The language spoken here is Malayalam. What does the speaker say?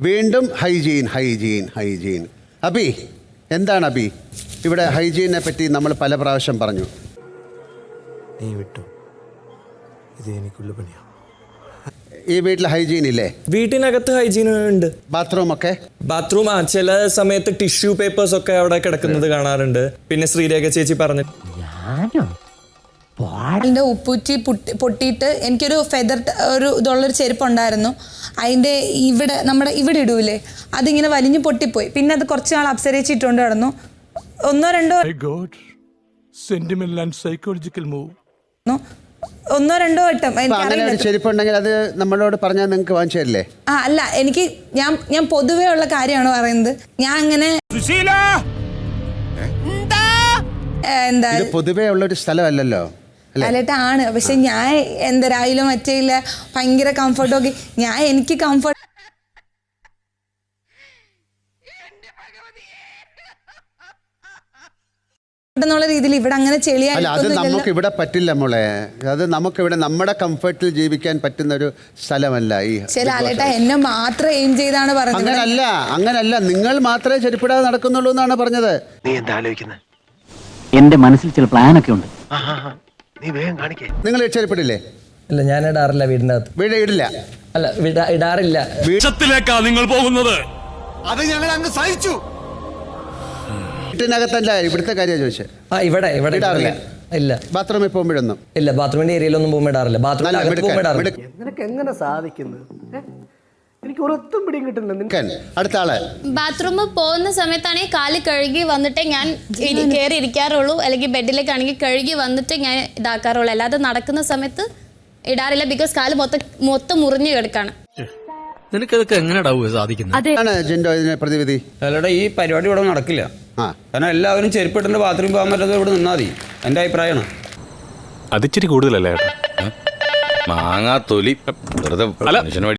വീണ്ടും ഹൈജീൻ ഹൈജീൻ ഹൈജീൻ. അബി എന്താണ് അബി? ഇവിടെ ഹൈജീനെ പറ്റി നമ്മൾ പല പ്രാവശ്യം പറഞ്ഞു. നീ വിട്ടു. ഇത് എനിക്കുള്ള പണിയാ. ഈ വീട്ടിൽ ഹൈജീൻ ഇല്ലേ? വീട്ടിനകത്ത് ഹൈജീൻ ഉണ്ട്. ബാത്റൂം ഒക്കെ? ബാത്റൂം ആ ചില സമയത്ത് ടിഷ്യൂ പേപ്പേഴ്സ് ഒക്കെ അവിടെ കിടക്കുന്നത് കാണാറുണ്ട്. പിന്നെ ശ്രീരേഖ ചേച്ചി പറഞ്ഞു. അതിന്റെ ഉപ്പൂറ്റി പൊട്ടി പൊട്ടിയിട്ട് എനിക്കൊരു ഫെദർ ഒരു ഇതുള്ളൊരു ചെരുപ്പുണ്ടായിരുന്നു. അതിന്റെ ഇവിടെ നമ്മുടെ ഇവിടെ ഇടൂലേ? അതിങ്ങനെ വലിഞ്ഞു പൊട്ടിപ്പോയി. പിന്നെ അത് കുറച്ച് നാൾ അപ്സരിച്ചിട്ടുണ്ട് കിടന്നു. ഒന്നോ രണ്ടോ My God. Sentimental and psychological move. ഒന്നോ രണ്ടോ വട്ടം. ചെരുപ്പുണ്ടെങ്കിൽ അത് നമ്മളോട് പറഞ്ഞാൽ നിങ്ങൾക്ക് വാങ്ങിച്ചു തരില്ലേ? ആ അല്ല എനിക്ക് ഞാൻ ഞാൻ പൊതുവേ ഉള്ള കാര്യമാണ് പറയുന്നത്? ഞാൻ അങ്ങനെ എന്താ? പൊതുവേ ഉള്ള ഒരു സ്ഥലമല്ലല്ലോ. അല്ലേ? ആണ്. പക്ഷെ ഞാൻ എന്തരായാലും മറ്റേ ഇല്ല ഭയങ്കര കംഫർട്ടൊക്കെ ഞാൻ എനിക്ക് കംഫർട്ട് എന്നുള്ള രീതിയിൽ ഇവിടെ അങ്ങനെ അല്ല അത് നമുക്ക് ഇവിടെ പറ്റില്ല മോളെ. അത് നമുക്ക് ഇവിടെ നമ്മുടെ കംഫർട്ടിൽ ജീവിക്കാൻ പറ്റുന്ന ഒരു സ്ഥലമല്ല ഈ ചില ആലേട്ട എന്നെ മാത്രം എയിം ചെയ്താണ് പറഞ്ഞത്. അങ്ങനല്ല അങ്ങനല്ല. നിങ്ങൾ മാത്രമേ ചെരുപ്പിടാതെ നടക്കുന്നുള്ളൂ എന്നാണ് പറഞ്ഞത്. നീ എന്താ ആലോചിക്കുന്നത് എന്റെ മനസ്സിൽ ചില പ്ലാനൊക്കെ ഉണ്ട്. നീ വേഗം കാണിക്കേ. നിങ്ങൾ രക്ഷപ്പെടില്ലേ അല്ല ഞാൻ ഇടാറില്ല വീടിന്റെ അകത്ത്. വീട് ഇടില്ല. അല്ല വിടാ- ഇടാറില്ല. വിഷത്തിലേക്കാ നിങ്ങൾ പോകുന്നത്? വീട്ടിനകത്തല്ല ഇവിടുത്തെ കാര്യം ചോദിച്ചേ. ആ ഇവിടെ ഇവിടെ ഇടാറില്ല. ഇല്ല. ബാത്റൂമിൽ പോകുമ്പോഴൊന്നും. ഇല്ല ബാത്റൂമിന്റെ ഏരിയയിലൊന്നും പോകുമ്പോൾ ഇടാറില്ല. ബാത്റൂമിൽ അകത്ത് പോകുമ്പോൾ ഇടാറില്ല. നിനക്ക് എങ്ങനെ സാധിക്കുന്നത്? ഏ? എനിക്ക് ഒരൊത്തും പിടിയും കിട്ടുന്നില്ല. നിനക്ക് അടുത്ത ആൾ. ബാത്റൂമിൽ പോകുന്ന സമയത്താണെങ്കിൽ കാൽ കഴുകി വന്നിട്ട് ഞാൻ ഇരി- കയറി ഇരിക്കാറുള്ളൂ. അല്ലെങ്കിൽ ബെഡിലേക്കാണെങ്കിൽ കഴുകി വന്നിട്ട് ഞാൻ ഇതാക്കാറുള്ളൂ. അല്ലാതെ നടക്കുന്ന സമയത്ത് ഇടാറില്ല. ബിക്കോസ് കാൽ മൊത്തം മൊത്തം മുറിഞ്ഞു കിടക്കാണ്. നിനക്കിതൊക്കെ എങ്ങനെയാടാവുക സാധിക്കുന്നത് ആണ് ജിൻഡോ ഇതിനെ പ്രതിവിധി? അല്ലടാ ഈ പരിപാടി ഇവിടെ നടക്കില്ല. ആ. കാരണം എല്ലാവരും ചെരുപ്പിട്ടുണ്ട് ബാത്റൂമിൽ പോകാൻ പറ്റാതെ ഇവിടെ നിന്നാൽ മതി. എന്റെ അഭിപ്രായമാണ്. അതിച്ചിരി കൂടുതലല്ലേ? ഏട്ടാ മാങ്ങാ തൊലി. വെറുതെ അല്ല.